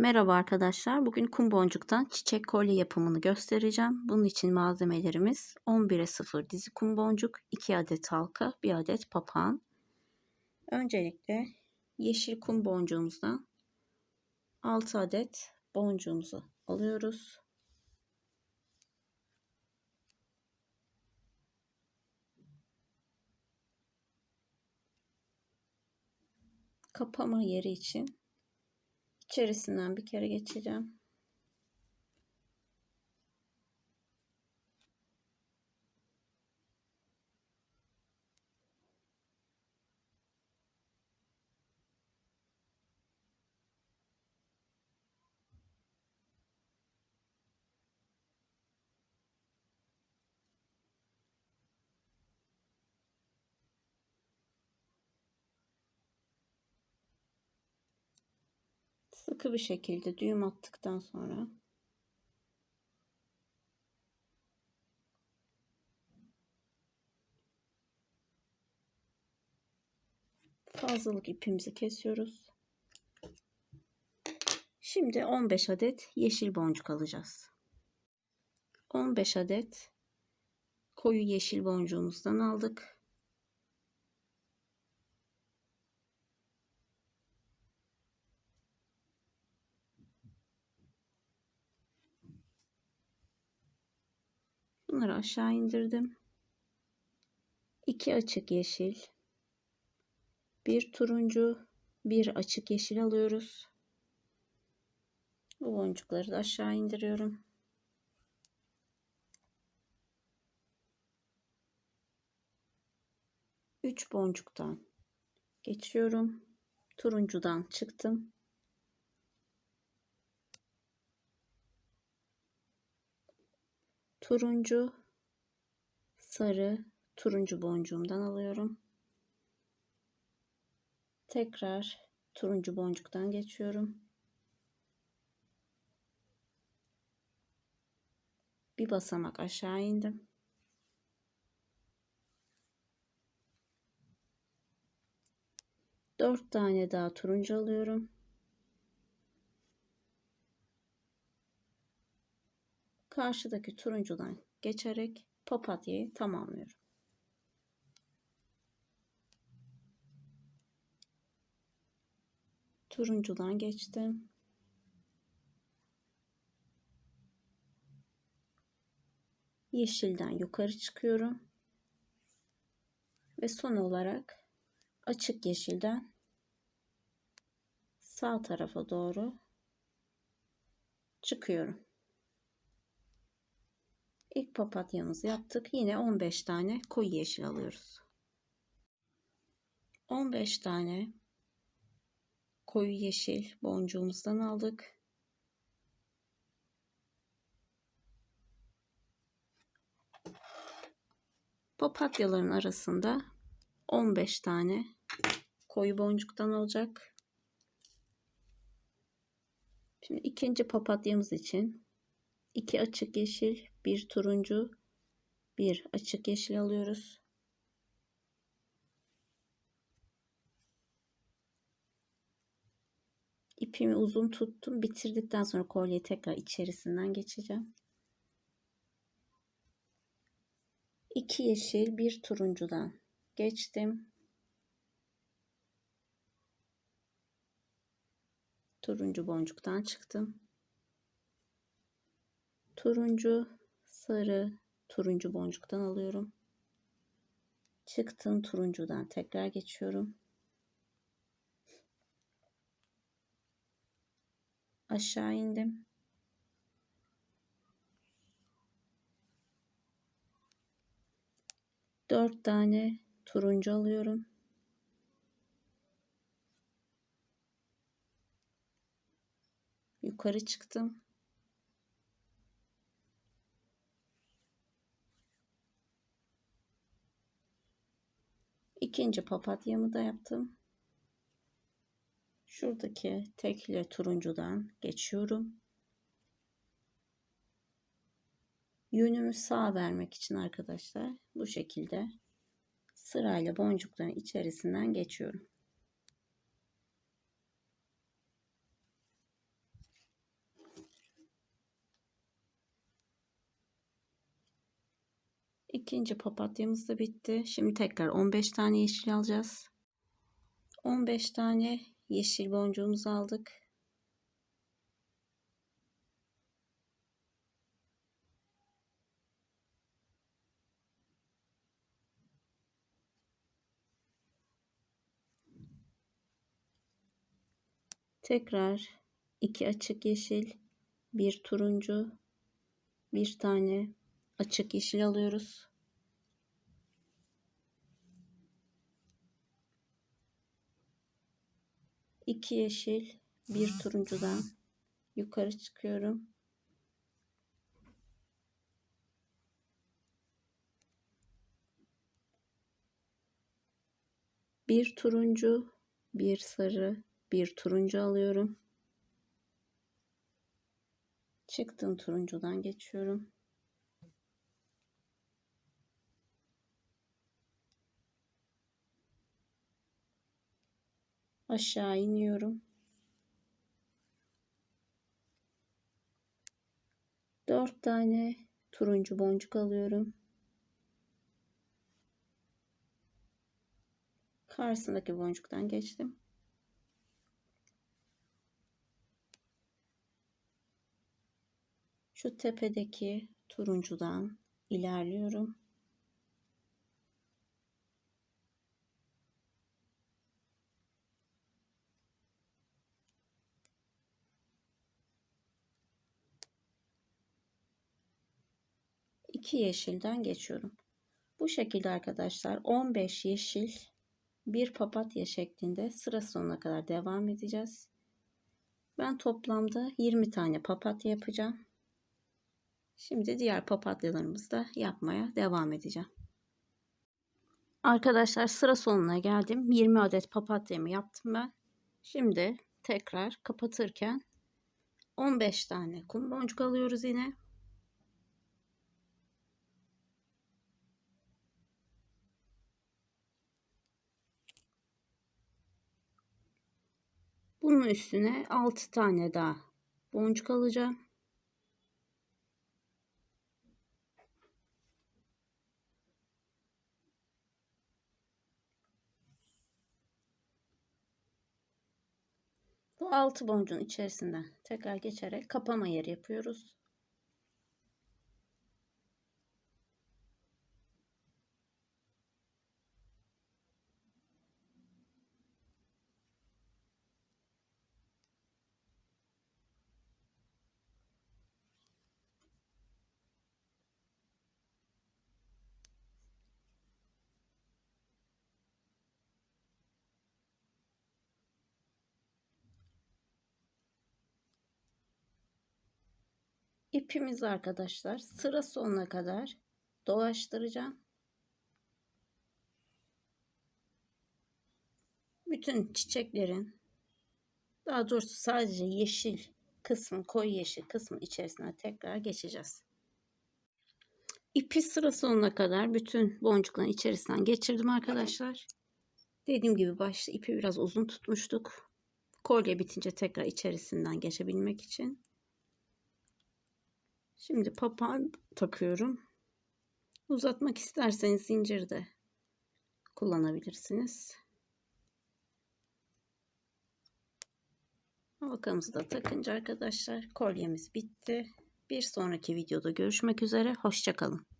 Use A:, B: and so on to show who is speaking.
A: Merhaba arkadaşlar. Bugün kum boncuktan çiçek kolye yapımını göstereceğim. Bunun için malzemelerimiz 11'e 0 dizi kum boncuk, 2 adet halka, 1 adet papağan. Öncelikle yeşil kum boncuğumuzdan 6 adet boncuğumuzu alıyoruz. Kapama yeri için içerisinden bir kere geçeceğim. Sıkı bir şekilde düğüm attıktan sonra fazlalık ipimizi kesiyoruz. Şimdi 15 adet yeşil boncuk alacağız. 15 adet koyu yeşil boncuğumuzdan aldık. Aşağı indirdim. 2 açık yeşil, bir turuncu, bir açık yeşil alıyoruz. Bu boncukları da aşağı indiriyorum. Üç boncuktan geçiyorum. Turuncudan çıktım. Turuncu, sarı, turuncu boncuğumdan alıyorum. Tekrar turuncu boncuktan geçiyorum. Bir basamak aşağı indim. Dört tane daha turuncu alıyorum. Karşıdaki turuncudan geçerek papatyayı tamamlıyorum. Turuncudan geçtim. Yeşilden yukarı çıkıyorum. Ve son olarak açık yeşilden sağ tarafa doğru çıkıyorum. İlk papatyamızı yaptık. Yine 15 tane koyu yeşil alıyoruz. 15 tane koyu yeşil boncuğumuzdan aldık. Papatyaların arasında 15 tane koyu boncuktan olacak. Şimdi ikinci papatyamız için iki açık yeşil, bir turuncu, bir açık yeşil alıyoruz. İpimi uzun tuttum. Bitirdikten sonra kolyeyi tekrar içerisinden geçeceğim. İki yeşil, bir turuncudan geçtim. Turuncu boncuktan çıktım. Turuncu, sarı, turuncu boncuktan alıyorum. Çıktım turuncudan tekrar geçiyorum. Aşağı indim. Dört tane turuncu alıyorum. Yukarı çıktım. İkinci papatyamı da yaptım. Şuradaki tekle turuncudan geçiyorum. Yönümü sağ vermek için arkadaşlar bu şekilde sırayla boncukların içerisinden geçiyorum. İkinci papatyamız da bitti. Şimdi tekrar 15 tane yeşil alacağız. 15 tane yeşil boncuğumuzu aldık. Tekrar iki açık yeşil, bir turuncu, bir tane açık yeşil alıyoruz. İki yeşil, bir turuncudan yukarı çıkıyorum. Bir turuncu, bir sarı, bir turuncu alıyorum. Çıktım turuncudan geçiyorum. Aşağı iniyorum. Dört tane turuncu boncuk alıyorum. Karşısındaki boncuktan geçtim. Şu tepedeki turuncudan ilerliyorum. İki yeşilden geçiyorum. Bu şekilde arkadaşlar 15 yeşil bir papatya şeklinde sıra sonuna kadar devam edeceğiz. Ben toplamda 20 tane papatya yapacağım. Şimdi diğer papatyalarımızı da yapmaya devam edeceğim. Arkadaşlar sıra sonuna geldim. 20 adet papatyamı yaptım ben. Şimdi tekrar kapatırken 15 tane kum boncuk alıyoruz yine. Bunun üstüne 6 tane daha boncuk alacağım. Bu altı boncuğun içerisinden tekrar geçerek kapama yeri yapıyoruz. İpimizi arkadaşlar sıra sonuna kadar dolaştıracağım. Bütün çiçeklerin daha doğrusu sadece yeşil kısmın koyu yeşil kısmın içerisine tekrar geçeceğiz. İpi sıra sonuna kadar bütün boncukların içerisinden geçirdim arkadaşlar. Dediğim gibi başta ipi biraz uzun tutmuştuk. Kolye bitince tekrar içerisinden geçebilmek için. Şimdi papağan takıyorum. Uzatmak isterseniz zincir de kullanabilirsiniz. Halkamızı da takınca arkadaşlar kolyemiz bitti. Bir sonraki videoda görüşmek üzere. Hoşçakalın.